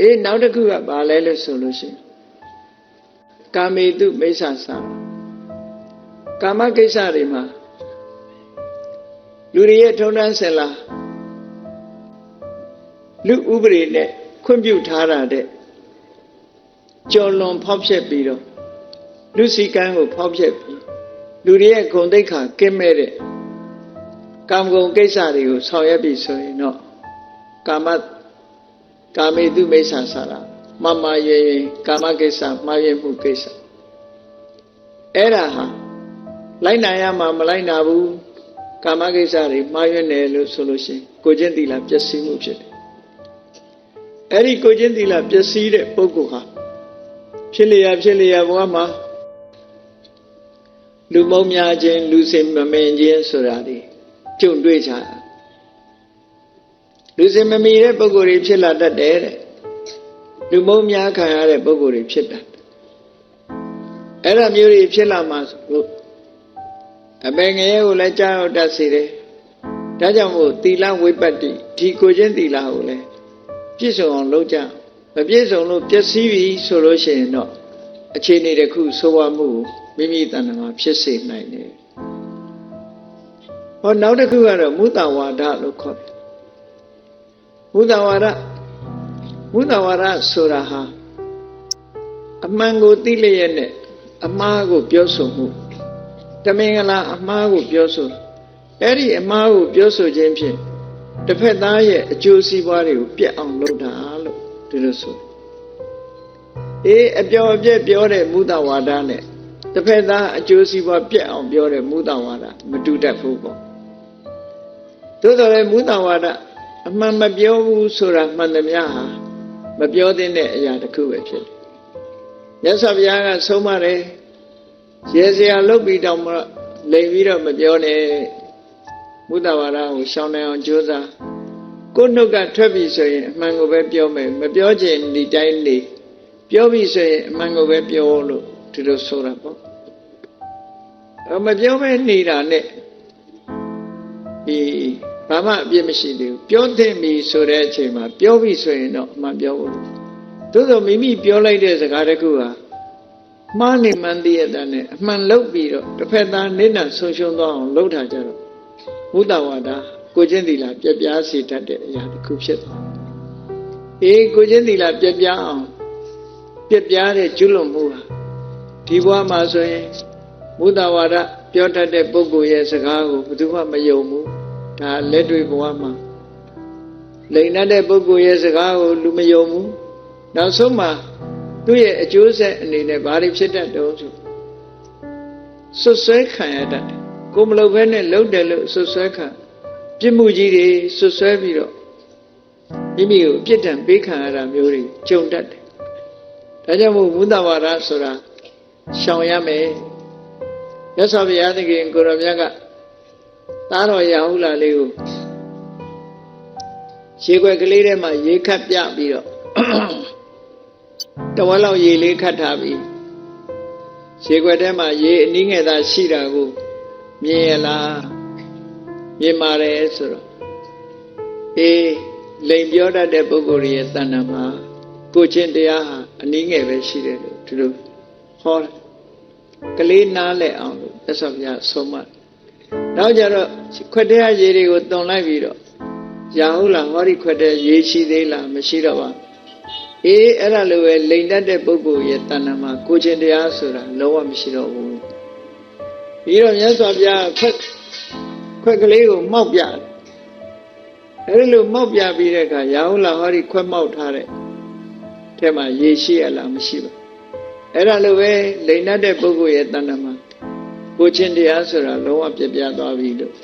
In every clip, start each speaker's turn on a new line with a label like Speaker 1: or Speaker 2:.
Speaker 1: အေးနောက်တစ်ခုကဘာလဲလို့ဆိုလို့ရှိရင်ကာမေတုမိစ္ဆာစာကာမကိစ္စတွေမှာလူတွေရဲ့ထုံတန်းဆင်လာလူဥပဒေနဲ့ခွင့်ပြုထားတာတဲ့ကြော်လွန်ဖောက်ဖျက်ပြီးတော့လူစည်းကမ်းကိုဖောက်ဖျက်ပြီးလူတွေရဲ့ဂုဏ်သိက္ခာကင်းမဲ့တဲ့ကာမဂုဏ်ကိစ္စတွေကိုဆောင်ရွက်ပြီးဆိုရင်တော့ကာမ ကာမေတုမိစ္ဆာစာရမမရွေကာမကိစ္စမှားယွင်းမှုကိစ္စအဲ့ဒါဟာလိုက်နိုင်ရမှာမလိုက်နာဘူးကာမကိစ္စတွေမှားယွင်းတယ်လို့ဆိုလို့ရှိရင်ကိုချင်းတီလာပျက်စီးမှုဖြစ်တယ်အဲ့ဒီကိုချင်းတီလာပျက်စီးတဲ့ပုဂ္ဂိုလ်ဟာဖြစ်လျာဖြစ်လျာဘဝမှာလူမုံများခြင်းလူစင်မမင်ခြင်းဆိုတာဒီကြုံတွေ့ကြတာ လူစင်မမီတဲ့ပုဂ္ဂိုလ်တွေဖြစ်လာတတ်တယ်တဲ့လူမုံများခံရတဲ့ပုဂ္ဂိုလ်တွေဖြစ်တတ်တယ်အဲ့ဒါမျိုးတွေဖြစ်လာမှဆိုလို့အပေငရဲကိုလည်းကြားရောက်တတ်စေတယ်ဒါကြောင့်မို့သီလဝိပ္ပတ္တိဒီကိုချင်းသီလကိုလည်းပြည့်စုံအောင်လုပ်ကြမပြည့်စုံလို့ပျက်စီးပြီဆိုလို့ရှိရင်တော့အခြေအနေတစ်ခုဆိုးဝါးမှုကိုမိမိတဏ္ဍာမှာဖြစ်စေနိုင်တယ်ဟောနောက်တစ်ခုကတော့မုတဝါဒလို့ခေါ်တယ် မုတဝါဒမုတဝါဒဆိုတာဟာအမှန်ကိုသိလျက်နဲ့အမှားကိုပြောဆိုမှုတမင်္ဂလာအမှားကိုပြောဆိုအဲ့ဒီအမှားကိုပြောဆိုခြင်းဖြင့်တစ်ဖက်သားရဲ့အကျိုးစီးပွားတွေကိုပြတ်အောင်လုပ်တာလို့ဒီလိုဆိုအေးအပြော်အပြက်ပြောတဲ့မုဒဝါဒနဲ့တစ်ဖက်သားအကျိုးစီးပွားပြတ်အောင်ပြောတဲ့မုဒဝါဒမတူတတ်ဘူးပေါ့သို့တော်လည်းမုဒဝါဒ အမှန်မပြောဘူးဆိုတာမှန်သမျှဟာမပြောသင့်တဲ့အရာတစ်ခုပဲဖြစ်တယ်မြတ်စွာဘုရားကဆုံးမတယ်ရေစရာလုတ်ပြီးတောင်မှလိမ်ပြီးတော့မပြောနဲ့မုဒ္ဒဝါဒကိုရှောင်နိုင်အောင်ကြိုးစားကိုယ်နှုတ်ကထွက်ပြီဆိုရင်အမှန်ကိုပဲပြောမယ်မပြောချင်ဒီတိုင်းနေပြောပြီဆိုရင်အမှန်ကိုပဲပြောလို့ဒီလိုဆိုတာပေါ့အမပြောမဲနေတာနဲ့ဒီ ဘာမှအပြစ်မရှိသေးဘူးပြောသင့်ပြီဆိုတဲ့အချိန်မှာပြောပြီဆိုရင်တော့အမှန်ပြောဖို့သို့သောမိမိပြောလိုက်တဲ့စကားတစ်ခုဟာမှားနေမှန်းသိရတဲ့နဲ့အမှန်လုပ်ပြီးတော့တစ်ဖက်သားနိဒ္ဒဆုံးရှုံးသွားအောင်လုပ်တာကြတော့ဘုဒ္ဓဝါဒကိုချင်းသီလာပြက်ပြားစေတတ်တဲ့အရာတစ်ခုဖြစ်သွားအေးကိုချင်းသီလာပြက်ပြားအောင်ပြက်ပြားတဲ့ကျွလွန်မှုဟာဒီဘဝမှာဆိုရင်ဘုဒ္ဓဝါဒပြောတတ်တဲ့ပုဂ္ဂိုလ်ရဲ့စကားကိုဘယ်သူမှမယုံဘူး ဒါလက်တွေ့ဘဝမှာလိန်တဲ့ပုဂ္ဂိုလ်ရဲ့စကားကိုလူမယုံဘူးနောက်ဆုံးမှာသူ့ရဲ့အကျိုးဆက်အနေနဲ့ဘာတွေဖြစ်တတ်တော့ဆိုဆွဆွဲခံရတတ်တယ်ကိုမလုပ်ဘဲနဲ့လှုပ်တယ်လို့ဆွဆွဲခံပြစ်မှုကြီးတွေဆွဆွဲပြီးတော့မိမိကိုပြစ်ဒဏ်ပေးခံရတာမျိုးတွေကြုံတတ်တယ်ဒါကြောင့်မို့ဘုဒ္ဓဝါဒဆိုတာရှောင်ရမယ်ရသော်ဘုရားသခင်ကိုရောမြတ်က သားတော်ရာဟုလာလေးကိုရေခွက်ကလေးထဲမှာရေခတ်ပြပြီးတော့တဝက်လောက်ရေလေးခတ်ထားပြီးရေခွက်ထဲမှာရေအနည်းငယ်သာရှိတာကိုမြင်ရလားမြင်ပါတယ်ဆိုတော့အေးလိန်ပြောတတ်တဲ့ပုဂ္ဂိုလ်ရဲ့တဏ္ဍာမှာကိုချင်းတရားဟာအနည်းငယ်ပဲရှိတယ်လို့ဒီလိုဟောတယ်ကလေးနားလဲအောင်လို့သက်ဆောင်ပြဆုံးမ နောက်ကြတော့ခွက်တဲ့ရေတွေကိုတုံလိုက်ပြီးတော့ရာဟုတ်လားဟောဒီခွက်တဲ့ရေရှိသေးလားမရှိတော့ပါအေးအဲ့ဒါလိုပဲလိန်တတ်တဲ့ပုဂ္ဂိုလ်ရဲ့တဏ္ဍာမှာကိုချင်းတရားဆိုတာလုံးဝမရှိတော့ဘူးပြီးတော့မြတ်စွာဘုရားခွက်ခွက်ကလေးကိုမောက်ပြတယ်အဲ့ဒီလိုမောက်ပြပြီးတဲ့အခါရာဟုတ်လားဟောဒီခွက်မောက်ထားတဲ့ထဲမှာရေရှိရလားမရှိပါအဲ့ဒါလိုပဲလိန်တတ်တဲ့ပုဂ္ဂိုလ်ရဲ့တဏ္ဍာမှာ ကိုချင်းတရားဆိုတာလုံးဝပြပြသွားပြီလို့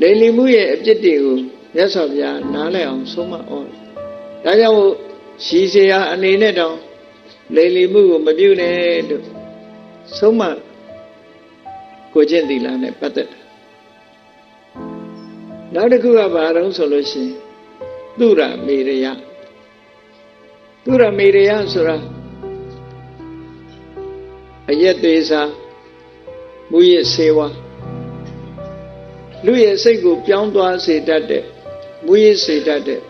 Speaker 1: လိမ်လီမှုရဲ့အပြစ်တွေကိုမြတ်စွာဘုရားနားလည်အောင်ဆုံးမဩဒါကြောင့်ရှိစရာအနေနဲ့တောင်လိမ်လီမှုကိုမပြုနဲ့လို့ဆုံးမကိုချင်းသီလနဲ့ပတ်သက်နောက်တစ်ခုကဘာတုံးဆိုလို့ရှိရင်သူရမေရယသူရမေရယဆိုတာအယက်သေးစား မူရစေဝါလူရဲ့စိတ်ကိုပြောင်းသွားစေတတ်တဲ့မူရစေတတ်တဲ့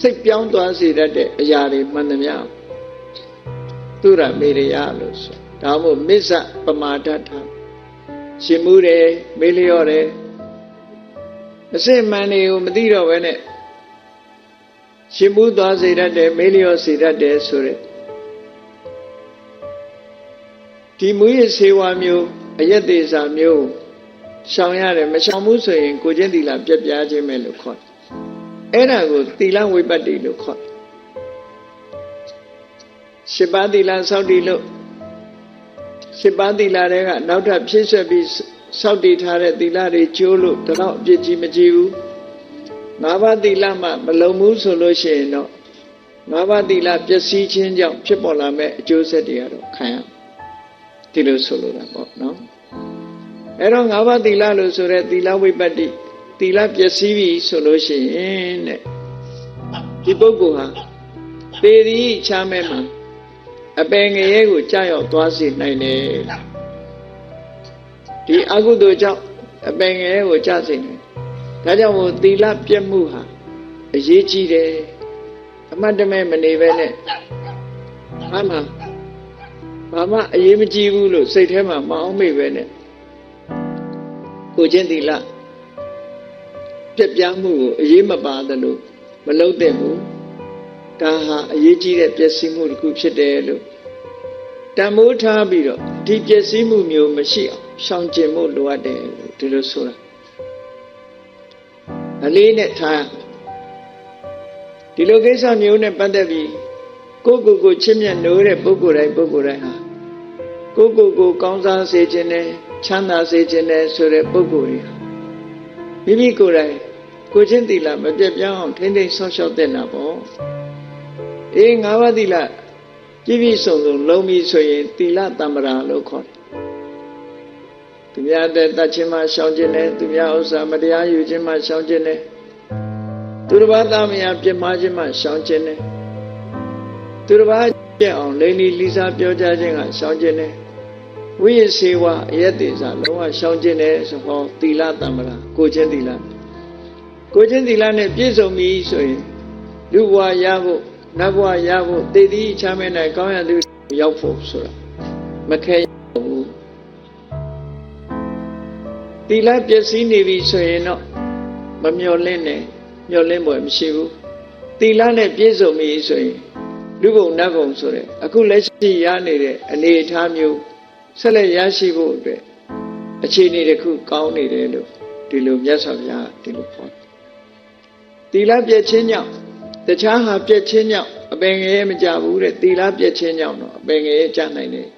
Speaker 1: စိတ်ပြောင်းသွားစေတတ်တဲ့အရာတွေမှန်သမျှသူရမေရယလို့ဆိုဒါမှမဟုတ်မစ္ဆပမာဒထရှင်မှုတယ်မေးလျော့တယ်အစစ်မှန်တွေကိုမသိတော့ဘဲနဲ့ရှင်မှုသွားစေတတ်တယ်မေးလျော့စေတတ်တယ်ဆိုတဲ့ ဒီမူရစေဝါမျိုးအယက်သေးစာမျိုးရှောင်ရတယ်မရှောင်ဘူးဆိုရင်ကိုချင်းတီလာပြက်ပြားခြင်းပဲလို့ခေါ်တယ်အဲ့ဒါကိုသီလဝိပတ္တိလို့ခေါ်တယ်ရှစ်ပါးသီလစောင့်တည်လို့ရှစ်ပါးသီလတွေကနောက်ထပ်ဖြည့်ဆွက်ပြီးစောင့်တည်ထားတဲ့သီလတွေကျိုးလို့တော့အပြစ်ကြီးမကြည့်ဘူးငါးပါးသီလမှမလုံဘူးဆိုလို့ရှိရင်တော့ငါးပါးသီလပျက်စီးခြင်းကြောင့်ဖြစ်ပေါ်လာမဲ့အကျိုးဆက်တွေကတော့ခံရ ဒီလိုဆိုလိုတာပေါ့နော်အဲ့တော့ငါးပါးသီလလို့ဆိုရဲသီလဝိပ္ပတ္တိသီလပျက်စီးပြီဆိုလို့ရှိရင်တဲ့ဒီပုဂ္ဂိုလ်ဟာသေသည်ချမ်းမဲ့မှာအပင်ငရဲကိုကြာရောက်သွားစေနိုင်တယ်ဒီအကုသိုလ်ကြောင့်အပင်ငရဲကိုကြာစေနိုင်ဒါကြောင့်မို့သီလပြတ်မှုဟာအရေးကြီးတယ်အမတ်တမဲမနေပဲနဲ့ဘာမှ ဘာမှအရေးမကြီးဘူးလို့စိတ်ထဲမှာမအောင်မေ့ပဲနဲ့ကိုချင်းသီလပြက်ပြားမှုကိုအရေးမပါသလိုမလုံးတဲ့ဘူးဒါဟာအရေးကြီးတဲ့ပျက်စီးမှုတစ်ခုဖြစ်တယ်လို့တန်မိုးထားပြီးတော့ဒီပျက်စီးမှုမျိုးမရှိအောင်ရှောင်ကျဉ်မှုလိုအပ်တယ်လို့ဒီလိုဆိုတာအလေးနဲ့ထားဒီလိုကိစ္စမျိုးနဲ့ပတ်သက်ပြီး ကိုယ့်ကိုယ်ကိုချစ်မြတ်နိုးတဲ့ပုဂ္ဂိုလ်တိုင်းပုဂ္ဂိုလ်တိုင်းဟာကိုယ့်ကိုယ်ကိုကောင်းစားစေခြင်းနဲ့ချမ်းသာစေခြင်းနဲ့ဆိုတဲ့ပုဂ္ဂိုလ်တွေဟာမိမိကိုယ်တိုင်ကိုချင်းတီလာမပြတ်ပြောင်းအောင်ထိမ့်သိမ်းဆောက်ရှောက်တဲ့နာပေါ့အေးငါးပါးတီလာပြည့်ပြည့်စုံစုံလုံးပြီဆိုရင်တီလာတမ္ပရာလို့ခေါ်တယ်သူများတဲ့တတ်ချင်းမှရှောင်ခြင်းနဲ့သူများဥစ္စာမတရားယူခြင်းမှရှောင်ခြင်းနဲ့သူတစ်ပါးသားမယားပြစ်မှားခြင်းမှရှောင်ခြင်းနဲ့ သူတစ်ပါးပြက်အောင်လိန်လီလီစာပြောကြခြင်းကရှောင်ခြင်းနဲ့ဝိရစေဝအယက်တေစာလုံးဝရှောင်ခြင်းနဲ့ဆိုဟောသီလတမ္ပရာကိုချင်းသီလကိုချင်းသီလနဲ့ပြည့်စုံပြီဆိုရင်လူဘဝရဖို့နတ်ဘဝရဖို့တည်တည်ချမ်းမဲနိုင်ကောင်းရသူရောက်ဖို့ဆိုတာမခဲဘူးသီလပျက်စီးနေပြီဆိုရင်တော့မမျော်လင့်နဲ့မျော်လင့်ပွဲမရှိဘူးသီလနဲ့ပြည့်စုံပြီဆိုရင် လူဘုံနတ်ဘုံဆိုတဲ့အခုလက်ရှိရနေတဲ့အနေအထားမျိုးဆက်လက်ရရှိဖို့အတွက်အခြေအနေတစ်ခုကောင်းနေတယ်လို့ဒီလိုမြတ်စွာဘုရားဒီလိုခေါ်တယ်။သီလပြည့်ခြင်းကြောင့်တခြားဟာပြည့်ခြင်းကြောင့်အပင်ငယ်မကြဘူးတဲ့သီလပြည့်ခြင်းကြောင့်တော့အပင်ငယ်ကြနိုင်တယ်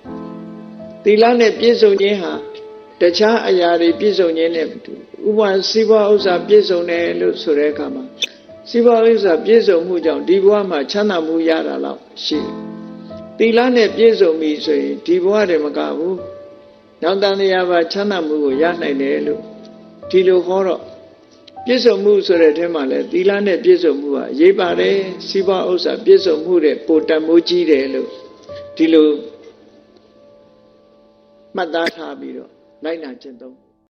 Speaker 1: ။သီလနဲ့ပြည့်စုံခြင်းဟာတခြားအရာတွေပြည့်စုံခြင်းနဲ့ဥပမာစီးပွားဥစ္စာပြည့်စုံတယ်လို့ဆိုတဲ့အခါမှာ စီးပွားဥစ္စာပြည့်စုံမှုကြောင့်ဒီဘဝမှာချမ်းသာမှုရတာတော့ရှိတယ်။သီလနဲ့ပြည့်စုံပြီဆိုရင်ဒီဘဝတည်းမကဘူး။နောက်တန်တရားပါချမ်းသာမှုကိုရနိုင်တယ်လို့ဒီလိုဟောတော့ပြည့်စုံမှုဆိုတဲ့အထက်မှာလဲသီလနဲ့ပြည့်စုံမှုဟာရေးပါတယ်စီးပွားဥစ္စာပြည့်စုံမှုတဲ့ပိုတန်မိုးကြီးတယ်လို့ဒီလိုမှတ်သားထားပြီးတော့လိုက်နာကျင့်သုံး